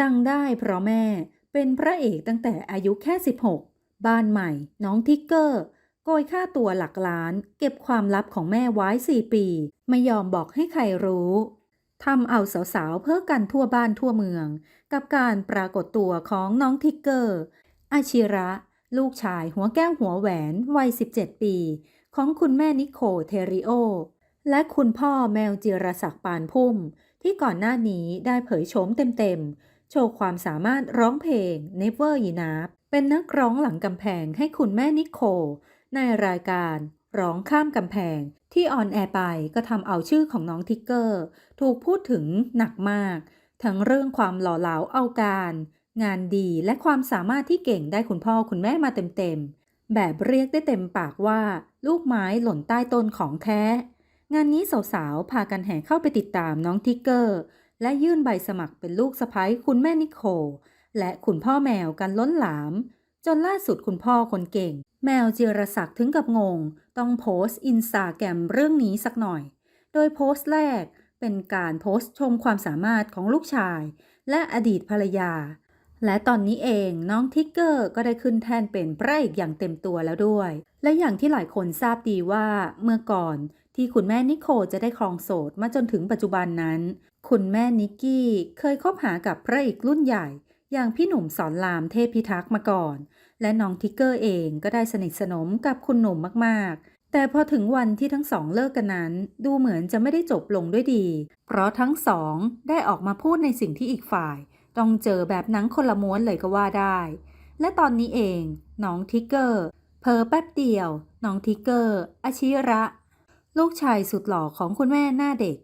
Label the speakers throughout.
Speaker 1: ดังได้เพราะแม่เป็นพระเอกตั้งแต่อายุแค่ 16 บ้านใหม่ น้องทิกเกอร์ โกยค่าตัวหลักล้าน เก็บความลับของแม่ไว้ 4 ปี ไม่ยอมบอกให้ใครรู้ทำเอาสาวๆ เพ้อกันทั่วบ้านทั่วเมือง กับการปรากฏตัวของน้องทิกเกอร์ อาชิระ ลูกชายหัวแก้วหัวแหวนวัย 17 ปี ของคุณแม่นิโคเทริโอ และคุณพ่อแมวจิรศักดิ์ปานพุ่ม ที่ก่อนหน้านี้ได้เผยโฉมเต็มๆ โชว์ความสามารถร้องเพลง Never Enough เป็นนักร้องหลังกำแพงให้คุณแม่นิโคในรายการร้องข้ามกำแพง ที่ออนแอร์ไปก็ทำเอาชื่อของน้องทิกเกอร์ ถูกพูดถึงหนักมาก ทั้งเรื่องความหล่อเหลาเอาการ งานดีและความสามารถที่เก่งได้คุณพ่อคุณแม่มาเต็มๆ แบบเรียกได้เต็มปากว่า ลูกไม้หล่นใต้ต้นของแท้ งานนี้สาวๆ พากันแห่เข้าไปติดตามน้องทิกเกอร์ และยื่นใบสมัครเป็นลูกสะใภ้คุณแม่นิโคล และคุณพ่อแมวกันล้นหลาม จนล่าสุดคุณพ่อคนเก่ง แมวเจรศักดิ์ถึงกับงง ต้องโพสต์อินสตาแกรมเรื่องนี้สักหน่อย โดยโพสต์แรกเป็นการโพสต์ชมความสามารถของลูกชาย และอดีตภรรยา และตอนนี้เองน้องทิกเกอร์ก็ได้ขึ้นแทนเป็นพระเอกอย่างเต็มตัวแล้วด้วย และอย่างที่หลายคนทราบดีว่าเมื่อก่อนที่คุณแม่นิโคจะได้ครองโสดมาจนถึงปัจจุบันนั้น คุณแม่นิกกี้เคยคบหากับพระเอกรุ่นใหญ่ อย่างพี่หนุ่มสอนรามเทพพิทักษ์มาก่อน และน้องทิกเกอร์เองก็ได้สนิทสนมกับคุณหนุ่มมากๆ แต่พอถึงวันที่ทั้งสองเลิกกันนั้น ดูเหมือนจะไม่ได้จบลงด้วยดี เพราะทั้งสองได้ออกมาพูดในสิ่งที่อีกฝ่าย ต้องเจอแบบหนังคนละม้วนเลยก็ว่าได้ และตอนนี้เองน้องทิกเกอร์เพอแป๊บเดียวน้องทิกเกอร์อาชิระ ลูกชายสุดหล่อของคุณแม่หน้าเด็ก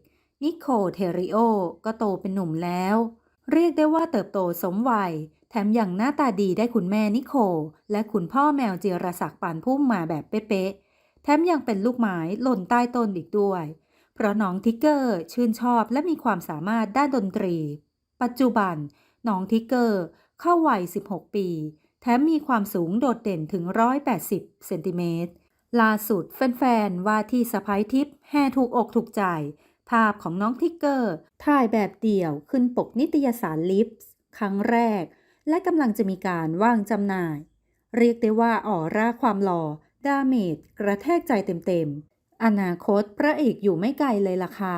Speaker 1: นิโคเทริโอก็โตเป็นหนุ่มแล้ว เรียกได้ว่าเติบโตสมวัย แถมอย่างหน้าตาดีได้คุณแม่นิโค และคุณพ่อแมวเจรศักดิ์ปานพุ่มมาแบบเป๊ะๆแถมยังเป็นลูกไม้หล่นใต้ต้นอีกด้วย เพราะน้องทิกเกอร์ชื่นชอบและมีความสามารถด้านดนตรี ปัจจุบันน้องทิกเกอร์เข้าวัย 16 ปี แถมมีความสูงโดดเด่นถึง 180 เซนติเมตรล่าสุดแฟนๆว่าที่สะพ้ายทิพย์แห่ถูกอกถูกใจ ภาพของน้องทิกเกอร์ถ่ายแบบเดี่ยวขึ้นปกนิตยสารลิฟส์ครั้งแรก และกำลังจะมีการว่างจำหน่าย เรียกได้ว่าออร่าความหล่อดาเมจกระแทกใจเต็มๆ อนาคตพระเอกอยู่ไม่ไกลเลยล่ะค่ะ